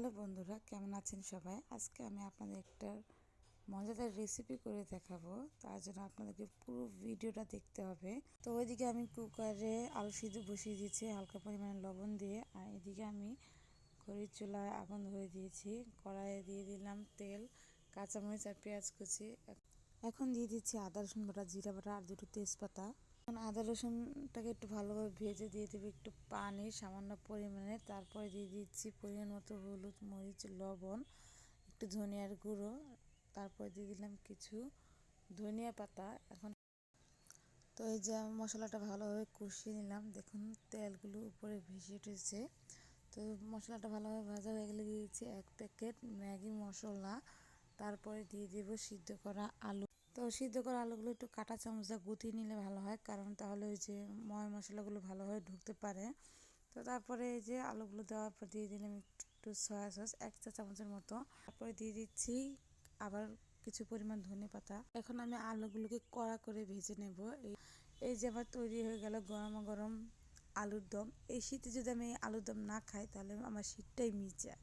Hello বন্ধুরা, কেমন আছেন সবাই? আজকে আমি আপনাদের একটা মজাদার রেসিপি করে দেখাবো। তার জন্য আপনাদেরকে পুরো ভিডিওটা দেখতে হবে। তো ওইদিকে আমি কুকারে আলু সিদ্ধ বসিয়ে দিয়েছি, হালকা পরিমাণে লবণ দিয়ে। আর এদিকে আমি খড়ির চুলায় আগুন ধরে দিয়েছি, কড়াইয়ে দিয়ে দিলাম তেল, কাঁচামরিচ আর পেঁয়াজ কুচি। এখন দিয়ে দিচ্ছি আদা রসুন বাটা, জিরা বাটা আর দুটো তেজপাতা। এখন আদা রসুনটাকে একটু ভালোভাবে ভেজে দিয়ে দেবে একটু পানি, সামান্য পরিমাণে। তারপরে দিয়ে দিচ্ছি পরিমাণ মতো হলুদ মরিচ, লবণ, একটু ধনিয়ার গুঁড়ো। তারপরে দিয়ে দিলাম কিছু ধনিয়া পাতা। এখন তো এই যে মশলাটা ভালোভাবে কষিয়ে নিলাম। দেখুন, তেলগুলো উপরে ভেসে উঠেছে। তো মশলাটা ভালোভাবে ভাজা হয়ে গেলে দিয়ে দিচ্ছি এক প্যাকেট ম্যাগি মশলা। তারপরে দিয়ে দেবো সিদ্ধ করা আলু। তো সিদ্ধ করা আলুগুলো একটু কাঁটা চামচা গুটিয়ে নিলে ভালো হয়, কারণ তাহলে ওই যে ময় মশলাগুলো ভালোভাবে ঢুকতে পারে। তো তারপরে এই যে আলুগুলো দেওয়ার পর দিয়ে দিলাম একটু সয়া সস, এক চা চামচের মতো। তারপরে দিয়ে দিচ্ছি আবার কিছু পরিমাণ ধনে পাতা। এখন আমি আলুগুলোকে কড়া করে ভেজে নেব। এই এই যে আবার তৈরি হয়ে গেল গরম গরম আলুর দম। এই শীতে যদি আমি আলুর দম না খাই, তাহলে আমার শীতটাই মিট যায়।